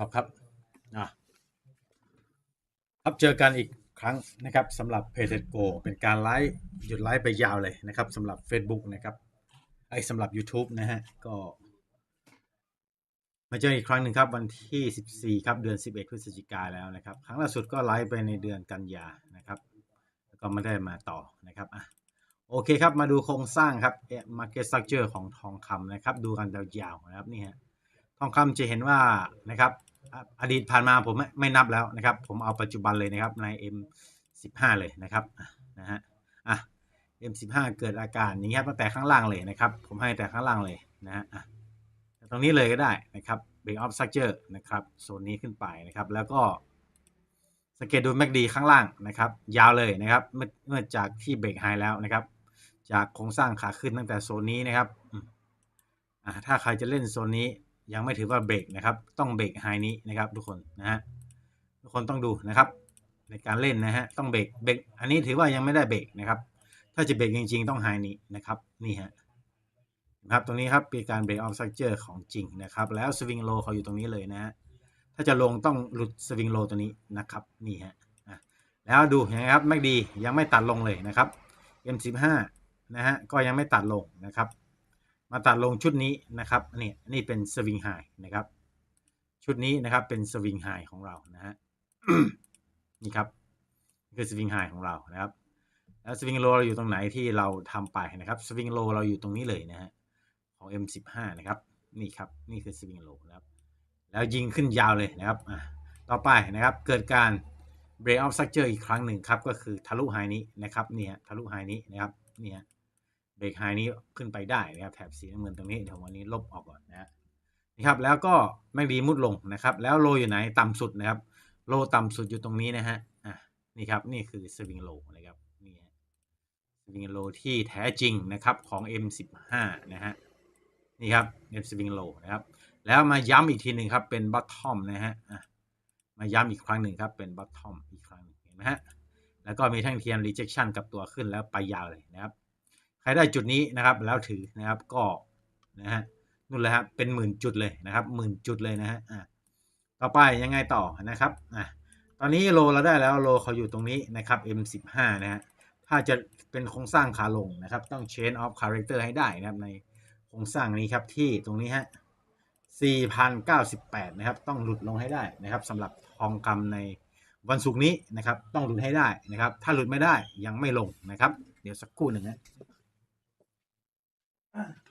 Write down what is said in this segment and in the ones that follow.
ครับครับอะครับเจอกันอีกครั้งนะครับสำหรับเพจโกเป็นการไลฟ์หยุดไลฟ์ไปยาวเลยนะครับสำหรับ Facebook นะครับไอ้สำหรับ YouTube นะฮะก็ มาเจออีกครั้งหนึ่งครับวันที่ 14 ครับเดือน 11 พฤศจิกายนแล้วนะครับ ครั้งล่าสุดก็ไลฟ์ไปในเดือนกันยานะครับ แล้วก็ไม่ได้มาต่อนะครับอะโอเคครับ มาดูโครงสร้างครับ market structure ของทองคำนะครับ ดูกันยาวๆนะครับนี่ฮะทองคำจะเห็นว่านะครับ อดีตผ่านมาผมไม่นับแล้วนะครับ ผมเอาปัจจุบันเลยนะครับใน M15 เลยนะครับนะฮะอะ M15 เกิดอาการอย่างนี้ครับตั้งแต่ข้างล่างเลยนะครับ ผมให้แต่ข้างล่างเลยนะฮะตรงนี้เลยก็ได้นะครับ break off structure นะครับโซนนี้ขึ้นไปนะครับ แล้วก็สังเกตดู MACD ข้างล่างนะครับ ยาวเลยนะครับ เมื่อเมื่อจากที่เบรกไฮแล้วนะครับ จากโครงสร้างขาขึ้นตั้งแต่โซนนี้นะครับอ่าถ้าใครจะเล่นโซนนี้ ยังไม่ถือว่าเบรกนะครับ ต้องเบรกไฮนี้นะครับ ทุกคนนะฮะทุกคนต้องดูนะครับ ในการเล่นนะฮะต้องเบรกเบรกอันนี้ถือว่ายังไม่ได้เบรกนะครับ ถ้าจะเบรกจริง ๆ ต้องไฮนี้นะครับนี่ฮะนะครับตรงนี้ครับเป็นการ break off structure ของจริงนะครับ แล้ว swing low เขาอยู่ตรงนี้เลยนะฮะถ้าจะลงต้องหลุด swing low ตัวนี้นะครับนี่ฮะแล้วดูเห็นไหมครับไม่ดียังไม่ตัดลงเลยนะครับ M15 นะฮะก็ยังไม่ตัดลงนะครับ มาตัดลงชุดนี้นะครับนี่นี่เป็น swing high นะครับ ชุดนี้นะครับเป็น swing high ของเรานะฮะนี่ครับนี่คือ swing high ของเรานะครับแล้ว swing low เราอยู่ตรงไหนที่เราทำไปนะครับ swing low เราอยู่ตรงนี้เลยนะฮะของ M15 นะครับนี่ครับนี่คือ swing low นะครับ แล้วยิงขึ้นยาวเลยนะครับอะต่อไปนะครับเกิดการ break off structure อีกครั้งหนึ่งครับก็คือทะลุไฮนี้นะครับนี่ฮะทะลุไฮนี้นะครับนี่ฮะ เบรกไฮนี้ขึ้นไปได้นะครับแถบสีน้ำเงินตรงนี้เดี๋ยววันนี้ลบออกก่อนนะนี่ครับแล้วก็ไม่ดีมุดลงนะครับ แล้วโลอยู่ไหนต่ำสุดนะครับ โลต่ำสุดอยู่ตรงนี้นะฮะอะนี่ครับนี่คือ swing low นะครับนี่ฮะ swing low ที่แท้จริงนะครับของ M15 นะฮะนี่ครับ net swing low นะครับแล้วมาย้ำอีกทีหนึ่งครับเป็น bottom นะฮะอะมาย้ำอีกครั้งหนึ่งครับเป็น bottom อีกครั้งหนึ่งเห็นไหมฮะแล้วก็มีแท่งเทียน rejection กับตัวขึ้นแล้วไปยาวเลยนะครับ ใครได้จุดนี้นะครับ แล้วถือนะครับก็นะฮะนู่นเลยครับเป็นหมื่นจุดเลยนะครับหมื่นจุดเลยนะฮะอะต่อไปยังไงต่อนะครับอะตอนนี้โลเราได้แล้วโลเขาอยู่ตรงนี้นะครับ M15 นะฮะถ้าจะเป็นโครงสร้างขาลงนะครับ ต้อง chain of character ให้ได้นะครับในโครงสร้างนี้ครับที่ตรงนี้ฮะ4,098 นะครับ ต้องหลุดลงให้ได้นะครับสำหรับทองคำในวันศุกร์นี้นะครับ ต้องหลุดให้ได้นะครับ ถ้าหลุดไม่ได้ยังไม่ลงนะครับ เดี๋ยวสักครู่หนึ่งนะ ใ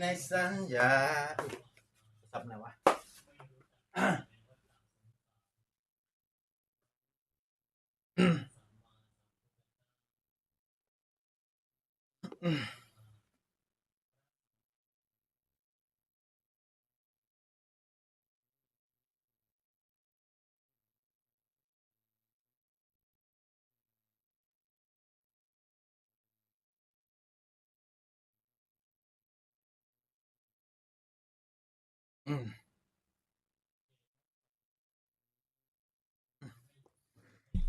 นสัญญาสับไ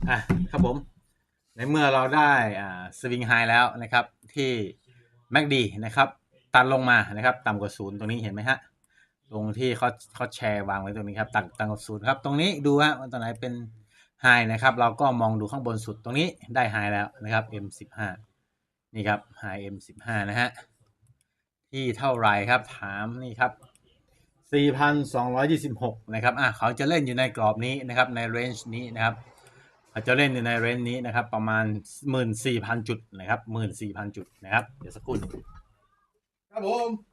อะครับผม ในเมื่อเราได้อ่าสวิงไฮแล้วนะครับ ที่ MACD นะครับ ตัดลงมานะครับ ต่ำกว่าศูนย์ตรงนี้เห็นไหมฮะ ตรงที่เขาเขาแชร์วางไว้ตรงนี้ครับต่ำต่ำกว่าศูนย์ครับ ตรงนี้ดูฮะว่าตรงไหนเป็นไฮนะครับ เราก็มองดูข้างบนสุดตรงนี้ได้ไฮแล้วนะครับ M15 นี่ครับไฮ M15 นะฮะที่เท่าไรครับถามนี่ครับ 4,226 นะครับ อะเขาจะเล่นอยู่ในกรอบนี้นะครับ ในเรนจ์นี้นะครับ เขาจะเล่นอยู่ในเรนจ์นี้นะครับ ประมาณ 14,000 จุดนะครับ 14,000 จุดนะครับ เดี๋ยวสักครู่ครับผม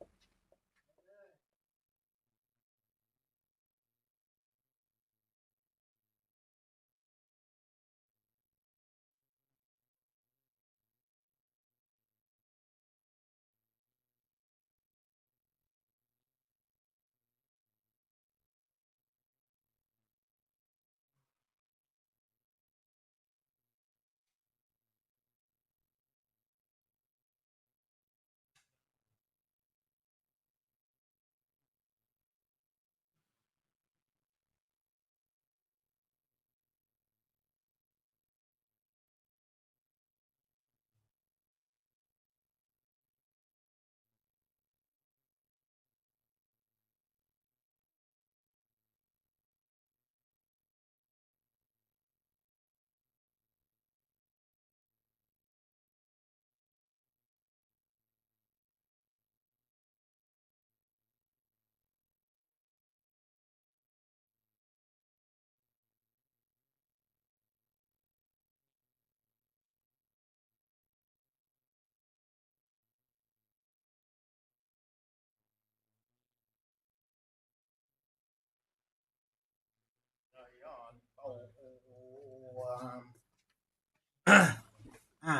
อ่า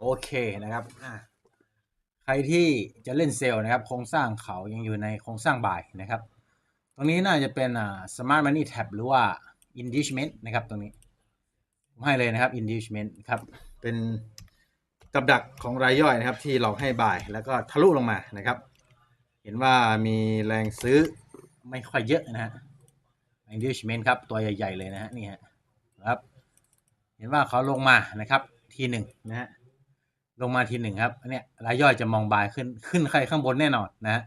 โอเคนะครับอ่าใครที่จะเล่นเซลล์นะครับ โครงสร้างเขายังอยู่ในโครงสร้างบ่ายนะครับ ตรงนี้น่าจะเป็นอ่า smart money tab หรือว่า inducement นะครับตรงนี้ผมให้เลยนะครับ inducement ครับเป็นกับดักของรายย่อยนะครับ ที่เราให้บ่ายแล้วก็ทะลุลงมานะครับ เห็นว่ามีแรงซื้อไม่ค่อยเยอะนะฮะ inducement ครับตัวใหญ่ ๆ เลยนะฮะนี่ฮะครับ เห็นว่าเขาลงมานะครับ ทีหนึ่งนะฮะลงมาทีหนึ่งครับอันเนี้ยรายย่อยจะมองบายขึ้นขึ้นใครข้างบนแน่นอนนะฮะ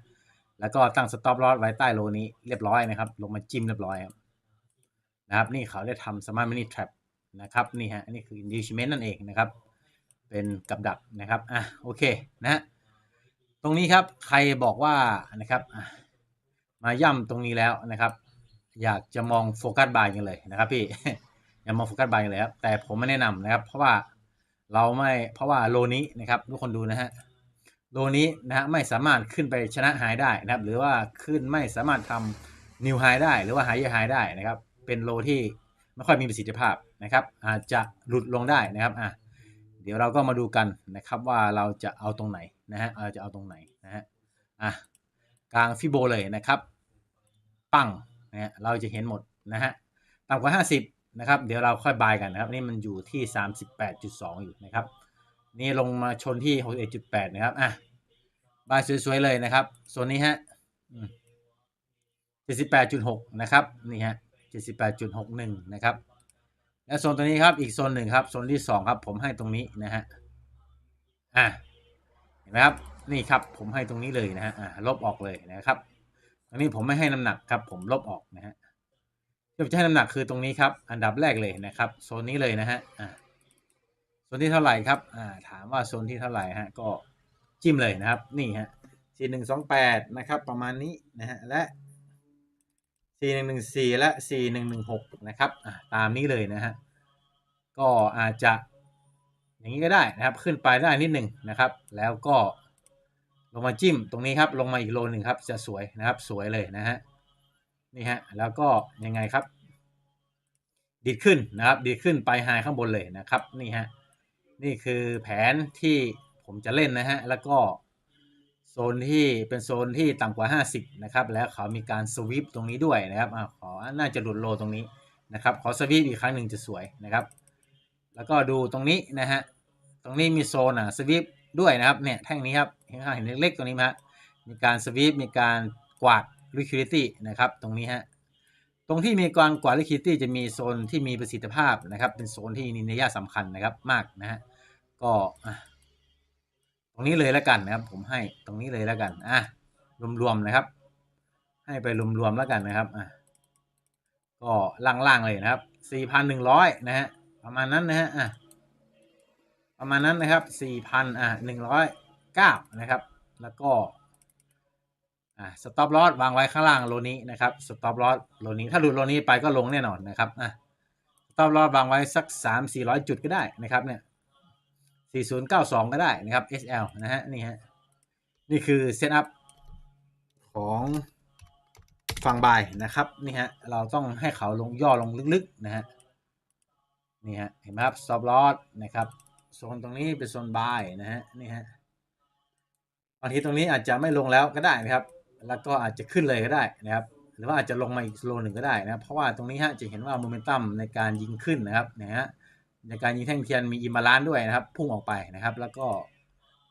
แล้วก็ตั้งสต็อปลอสไว้ใต้โลนี้เรียบร้อยนะครับ ลงมาจิ้มเรียบร้อยครับนะครับ นี่เขาได้ทำ smart money trap นะครับนี่ฮะอันนี้คือ inducement นั่นเองนะครับ เป็นกับดักนะครับอะโอเคนะฮะตรงนี้ครับใครบอกว่านะครับมาย่ำตรงนี้แล้วนะครับ อยากจะมองโฟกัสบายกันเลยนะครับพี่ อย่ามองโฟกัสบายกันเลยครับแต่ผมไม่แนะนำนะครับ เพราะว่าเราไม่เพราะว่าโลนี้นะครับทุกคนดูนะฮะโลนี้นะฮะไม่สามารถขึ้นไปชนะไฮได้นะครับ หรือว่าขึ้นไม่สามารถทำนิวไฮได้หรือว่าไฮเยอร์ไฮได้นะครับ เป็นโลที่ไม่ค่อยมีประสิทธิภาพนะครับ อาจจะหลุดลงได้นะครับอะเดี๋ยวเราก็มาดูกันนะครับว่าเราจะเอาตรงไหนนะฮะเราจะเอาตรงไหนนะฮะอะกลางฟิโบเลยนะครับ ปังนะฮะเราจะเห็นหมดนะฮะต่ำกว่า 50 นะครับ เดี๋ยวเราค่อยบายกันนะครับ นี่มันอยู่ที่ 38.2 อยู่นะครับ นี่ลงมาชนที่ 61.8 นะครับ อะ บายสวยๆเลยนะครับโซนนี้ฮะ78.6 นะครับ นี่ฮะ 78.61 นะครับ และโซนตัวนี้ครับ อีกโซนหนึ่งครับ โซนที่ 2 ครับ ผมให้ตรงนี้นะฮะ อะ เห็นไหมครับ นี่ครับ ผมให้ตรงนี้เลยนะฮะ อะ ลบออกเลยนะครับตรงนี้ผมไม่ให้น้ำหนักครับ ผมลบออกนะฮะ ที่ผมจะให้น้ำหนักคือตรงนี้ครับ อันดับแรกเลยนะครับโซนนี้เลยนะฮะโซนที่เท่าไหร่ครับถามว่าโซนที่เท่าไหร่ฮะก็จิ้มเลยนะครับ นี่ฮะสี่หนึ่งสองแปดนะครับ ประมาณนี้นะฮะและสี่หนึ่งหนึ่งสี่และสี่หนึ่งหนึ่งหกนะครับตามนี้เลยนะฮะก็อาจจะอย่างนี้ก็ได้นะครับ ขึ้นไปได้นิดหนึ่งนะครับ แล้วก็ลงมาจิ้มตรงนี้ครับ ลงมาอีกโลหนึ่งครับ จะสวยนะครับ สวยเลยนะฮะ นี่ฮะแล้วก็ยังไงครับ ดีดขึ้นนะครับ ดีดขึ้นไปไฮข้างบนเลยนะครับนี่ฮะนี่คือแผนที่ผมจะเล่นนะฮะแล้วก็โซนที่เป็นโซนที่ต่ำกว่า 50 นะครับ แล้วเขามีการสวิปตรงนี้ด้วยนะครับอ่าขอน่าจะหลุดโลตรงนี้นะครับ ขอสวิปอีกครั้งหนึ่งจะสวยนะครับ แล้วก็ดูตรงนี้นะฮะ ตรงนี้มีโซนอะสวิปด้วยนะครับ เนี่ยแท่งนี้ครับเห็นเห็นเล็กๆตรงนี้ไหมฮะมีการสวิปมีการกวาด liquidity นะครับตรงนี้ฮะตรงที่มีการกว่า liquidity จะมีโซนที่มีประสิทธิภาพนะครับเป็นโซนที่มีนัยสำคัญนะครับมากนะฮะก็อะตรงนี้เลยแล้วกันนะครับ ผมให้ตรงนี้เลยแล้วกันอะรวมๆนะครับ ให้ไปรวมๆแล้วกันนะครับอะก็ล่างๆเลยนะครับ4,100นะฮะประมาณนั้นนะฮะอะประมาณนั้นนะครับ4,000อะ109นะครับแล้วก็ อะสต็อปลอสวางไว้ข้างล่างโลนี้นะครับสต็อปลอสโลนี้ถ้าหลุดโลนี้ไปก็ลงแน่นอนนะครับอะสต็อปลอสวางไว้สัก 3 400 จุดก็ได้นะครับเนี่ย4092 ก็ได้นะครับ SL นะฮะนี่ฮะนี่คือเซตอัพของฝั่งบายนะครับนี่ฮะเราต้องให้เขาลงย่อลงลึกๆนะฮะนี่ฮะเห็นไหมครับ stop loss นะครับโซนตรงนี้เป็นโซนบายนะฮะนี่ฮะบางทีตรงนี้อาจจะไม่ลงแล้วก็ได้นะครับ แล้วก็อาจจะขึ้นเลยก็ได้นะครับ หรือว่าอาจจะลงมาอีกโลหนึ่งก็ได้นะครับเพราะว่าตรงนี้ฮะจะเห็นว่าโมเมนตัมในการยิงขึ้นนะครับนะฮะในการยิงแท่งเทียนมีอิมบาลานด้วยนะครับ พุ่งออกไปนะครับ แล้วก็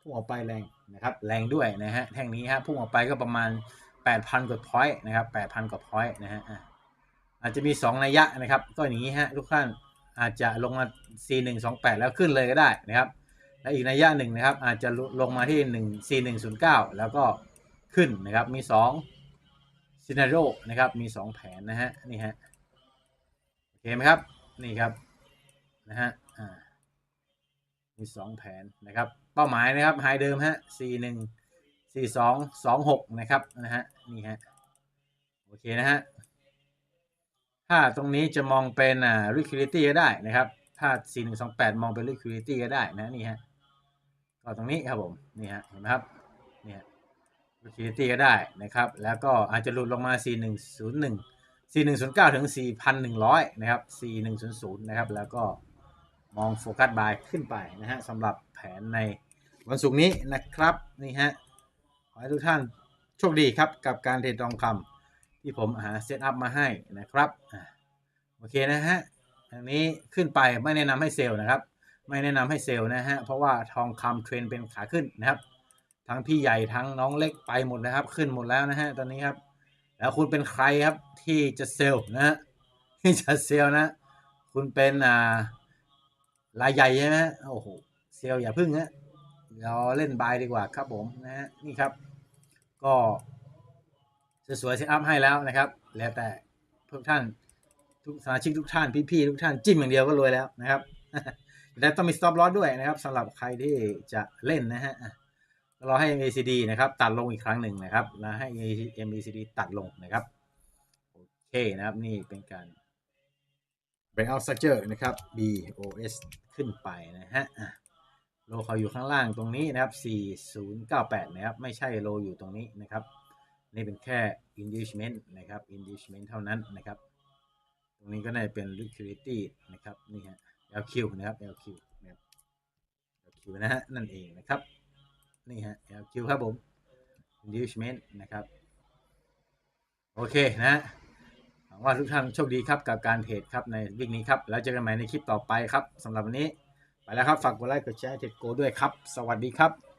พุ่งออกไปแรงนะครับ แรงด้วยนะฮะแท่งนี้ฮะพุ่งออกไปก็ประมาณ 8,000กว่าพอยต์นะครับ8,000กว่าพอยต์นะฮะอะอาจจะมี 2 นัยยะนะครับ ก็อย่างนี้ฮะทุกท่านอาจจะลงมา C128 แล้วขึ้นเลยก็ได้นะครับและอีกนัยยะหนึ่งนะครับ อาจจะลงมาที่1 C109 แล้วก็ ขึ้นนะครับ มี2ซีนาโรนะครับ มี 2 แผนนะฮะ นี่ฮะ โอเคไหมครับ นี่ครับ นะฮะ อ่า มี 2 แผนนะครับ เป้าหมายนะครับไฮเดิมฮะ C1 42 26นะครับ นะฮะ นี่ฮะ โอเคนะฮะ ถ้าตรงนี้จะมองเป็นอ่า liquidity ก็ได้นะครับ ถ้า 4128 มองเป็น liquidity ก็ได้นะ นี่ฮะ ก็ตรงนี้ครับผม นี่ฮะ เห็นไหมครับ liquidity ก็ได้นะครับ แล้วก็อาจจะหลุดลงมา 4101 4109 ถึง 4,100 นะครับ 4100 นะครับ แล้วก็มองโฟกัสบายขึ้นไปนะฮะสำหรับแผนในวันศุกร์นี้นะครับนี่ฮะขอให้ทุกท่านโชคดีครับกับการเทรดทองคำที่ผมหาเซตอัพมาให้นะครับโอเคนะฮะอันนี้ขึ้นไปไม่แนะนำให้เซลล์นะครับ ไม่แนะนำให้เซลล์นะฮะเพราะว่าทองคำเทรนเป็นขาขึ้นนะครับ ทั้งพี่ใหญ่ทั้งน้องเล็กไปหมดนะครับ ขึ้นหมดแล้วนะฮะตอนนี้ครับ แล้วคุณเป็นใครครับที่จะเซลนะฮะที่จะเซลนะ คุณเป็นอ่ารายใหญ่ใช่ไหมโอ้โหเซลอย่าพึ่งฮะเราเล่นบายดีกว่าครับผมนะฮะนี่ครับ ก็สวยๆเซตอัพให้แล้วนะครับ แล้วแต่ทุกท่านทุกสมาชิกทุกท่านพี่ๆทุกท่านจิ้มอย่างเดียวก็รวยแล้วนะครับและต้องมี stop loss ด้วยนะครับสำหรับใครที่จะเล่นนะฮะ อะรอให้ MACD นะครับ ตัดลงอีกครั้งหนึ่งนะครับแล้วให้ MACD ตัดลงนะครับ โอเคนะครับ นี่เป็นการ breakout structure นะครับ BOS ขึ้นไปนะฮะโลเขาอยู่ข้างล่างตรงนี้นะครับ 4098 นะครับ ไม่ใช่โลอยู่ตรงนี้นะครับ นี่เป็นแค่ inducement นะครับ inducement เท่านั้นนะครับ ตรงนี้ก็น่าจะเป็น liquidity นะครับ นี่ฮะ LQ นะครับ LQ นะครับ LQ นะฮะ นั่นเองนะครับ นี่ฮะ LQ ครับผม inducement นะครับ โอเคนะฮะหวังว่าทุกท่านโชคดีครับกับการเทรดครับในวิกนี้ครับ แล้วเจอกันใหม่ในคลิปต่อไปครับสำหรับวันนี้ ไปแล้วครับ ฝากกดไลค์กดแชร์เทรดโกด้วยครับ สวัสดีครับ